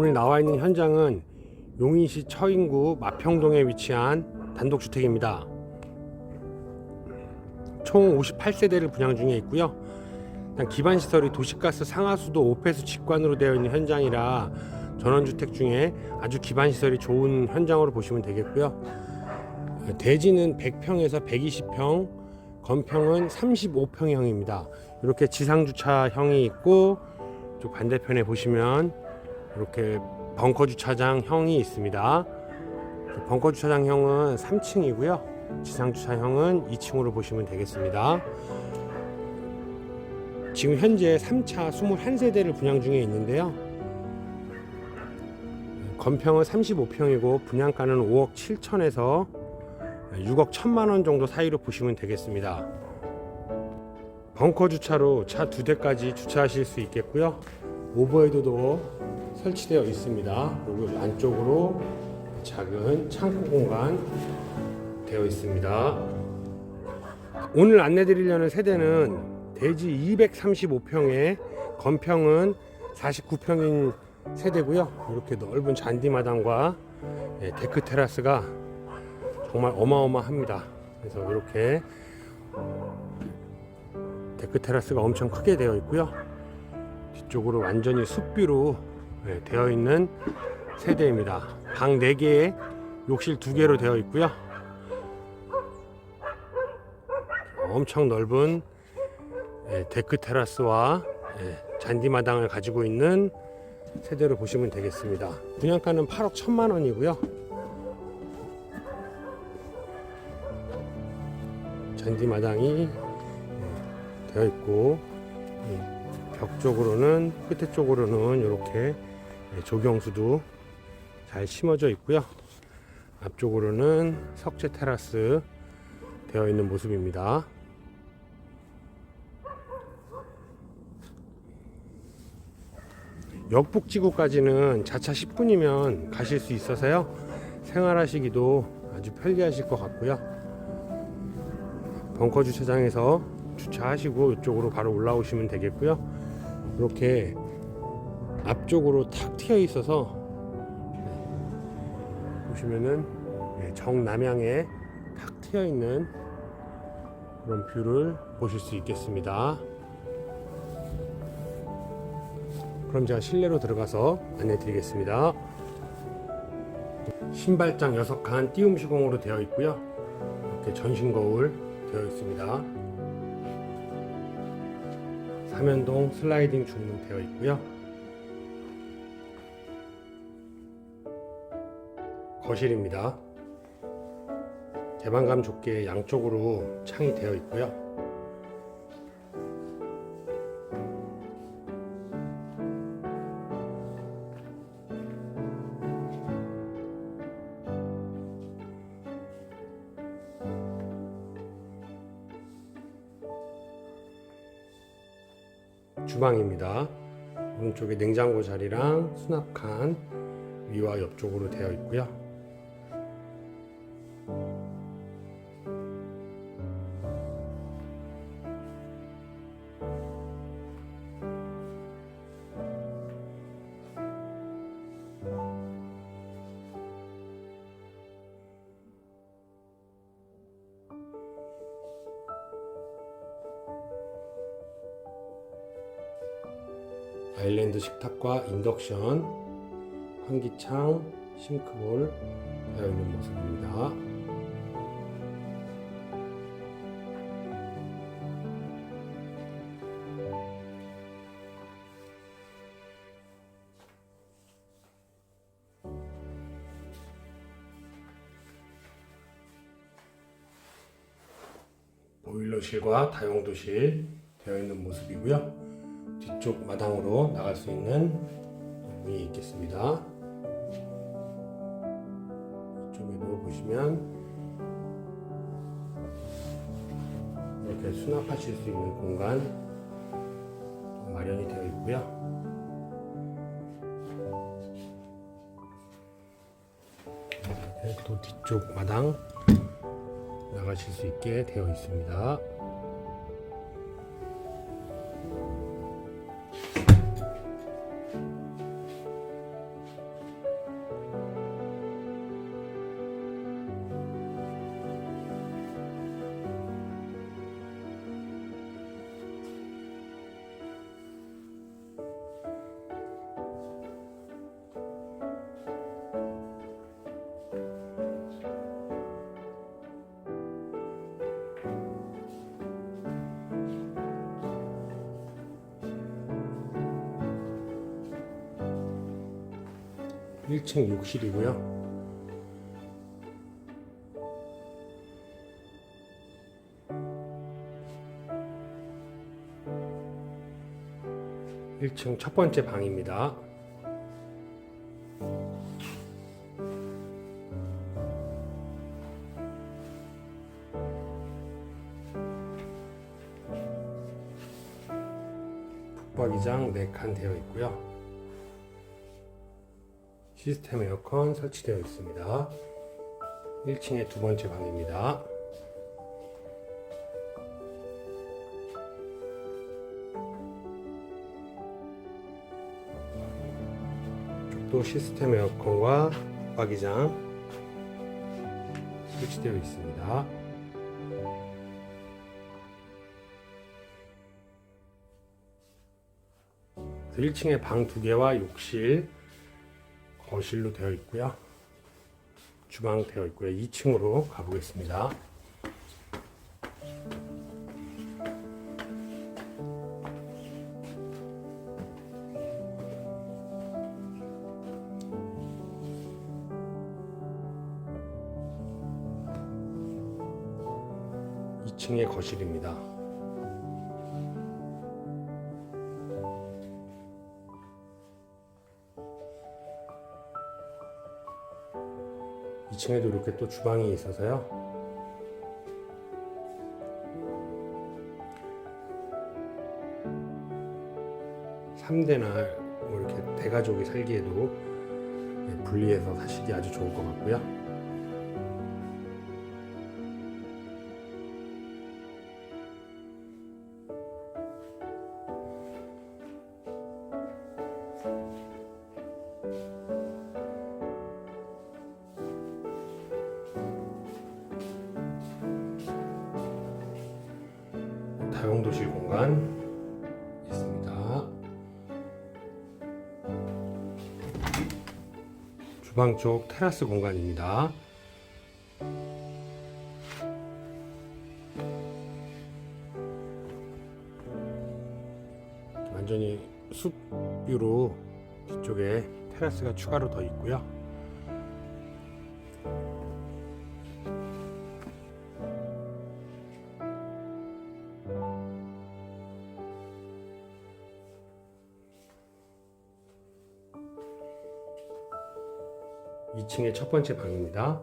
오늘 나와 있는 현장은 용인시 처인구 마평동에 위치한 단독주택입니다. 총 58세대를 분양 중에 있고요. 기반 시설이 도시가스 상하수도 오폐수 직관으로 되어 있는 현장이라 전원주택 중에 아주 기반 시설이 좋은 현장으로 보시면 되겠고요. 대지는 100평에서 120평, 건평은 35평형입니다. 이렇게 지상 주차형이 있고 또 반대편에 보시면 이렇게 벙커 주차장 형이 있습니다. 벙커 주차장 형은 3층이고요. 지상 주차형은 2층으로 보시면 되겠습니다. 지금 현재 3차 21세대를 분양 중에 있는데요. 건평은 35평이고 분양가는 5억 7천에서 6억 1천만 원 정도 사이로 보시면 되겠습니다. 벙커 주차로 차 두 대까지 주차하실 수 있겠고요. 오버헤드도 설치되어 있습니다. 그리고 안쪽으로 작은 창고 공간 되어 있습니다. 오늘 안내드리려는 세대는 대지 235평에 건평은 49평인 세대고요. 이렇게 넓은 잔디마당과 예, 데크 테라스가 정말 어마어마합니다. 그래서 이렇게 데크 테라스가 엄청 크게 되어 있고요. 뒤쪽으로 완전히 숲뷰로 예, 되어 있는 세대입니다. 방 4개에 욕실 2개로 되어 있고요. 엄청 넓은 예, 데크 테라스와 예, 잔디마당을 가지고 있는 세대로 보시면 되겠습니다. 분양가는 8억 1천만 원이고요. 잔디마당이 예, 되어 있고 예, 벽 쪽으로는 끝에 쪽으로는 이렇게 예, 조경수도 잘 심어져 있고요. 앞쪽으로는 석재 테라스 되어 있는 모습입니다. 역북지구까지는 자차 10분이면 가실 수 있어서요. 생활하시기도 아주 편리하실 것 같고요. 벙커 주차장에서 주차하시고 이쪽으로 바로 올라오시면 되겠고요. 이렇게 앞쪽으로 탁 트여 있어서 보시면은 네, 정남향에 탁 트여 있는 그런 뷰를 보실 수 있겠습니다. 그럼 제가 실내로 들어가서 안내 드리겠습니다. 신발장 6칸 띄움 시공으로 되어 있고요. 이렇게 전신 거울 되어 있습니다. 삼연동 슬라이딩 중문 되어 있고요. 거실입니다. 개방감 좋게 양쪽으로 창이 되어 있고요. 주방입니다. 오른쪽에 냉장고 자리랑 수납칸 위와 옆쪽으로 되어 있고요. 아일랜드 식탁과 인덕션, 환기창, 싱크볼 되어 있는 모습입니다. 보일러실과 다용도실 되어 있는 모습이고요. 뒤쪽 마당으로 나갈 수 있는 문이 있겠습니다. 이쪽에도 보시면 이렇게 수납하실 수 있는 공간 마련이 되어 있고요. 이렇게 또 뒤쪽 마당 나가실 수 있게 되어 있습니다. 1층 욕실이고요. 일층첫 번째 방입니다. 북박이장 4칸 되어 있고요. 시스템 에어컨 설치되어 있습니다. 1층의 두 번째 방입니다. 또 시스템 에어컨과 북박이장 설치되어 있습니다. 그 1층에 방 두 개와 욕실, 거실로 되어 있고요. 주방 되어 있고요. 2층으로 가보겠습니다. 이층의 거실입니다. 이층에도 이렇게 또 주방이 있어서요. 삼대나뭐 이렇게 대가족이 살기에도 예, 분리해서 사시기 아주 좋을 것 같고요. 다용도실 공간 있습니다. 주방 쪽 테라스 공간입니다. 완전히 숲뷰로 뒤쪽에 테라스가 추가로 더 있고요. 이층의 첫 번째 방입니다.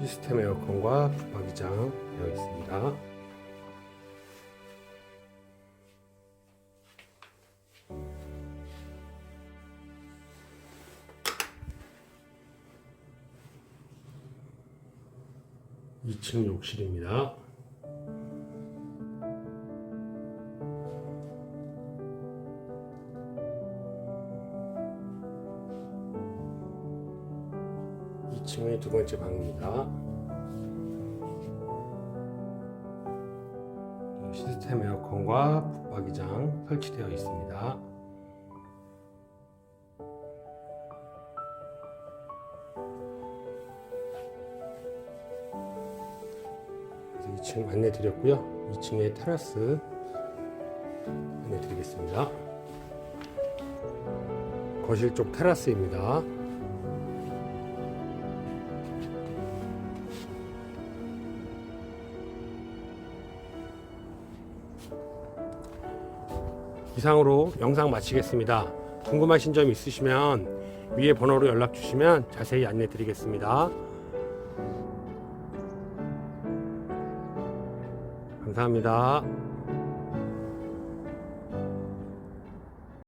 시스템 에어컨과 붙박이장 되어 있습니다. 이층 욕실입니다. 이층의두 번째 방입니다. 시스템 에어컨과 붙박이장 설치되어 있습니다. 그래서 2층 안내 드렸고요. 2층에 테라스 안내 드리겠습니다. 거실 쪽 테라스입니다. 이상으로 영상 마치겠습니다. 궁금하신 점 있으시면 위에 번호로 연락 주시면 자세히 안내 드리겠습니다. 감사합니다.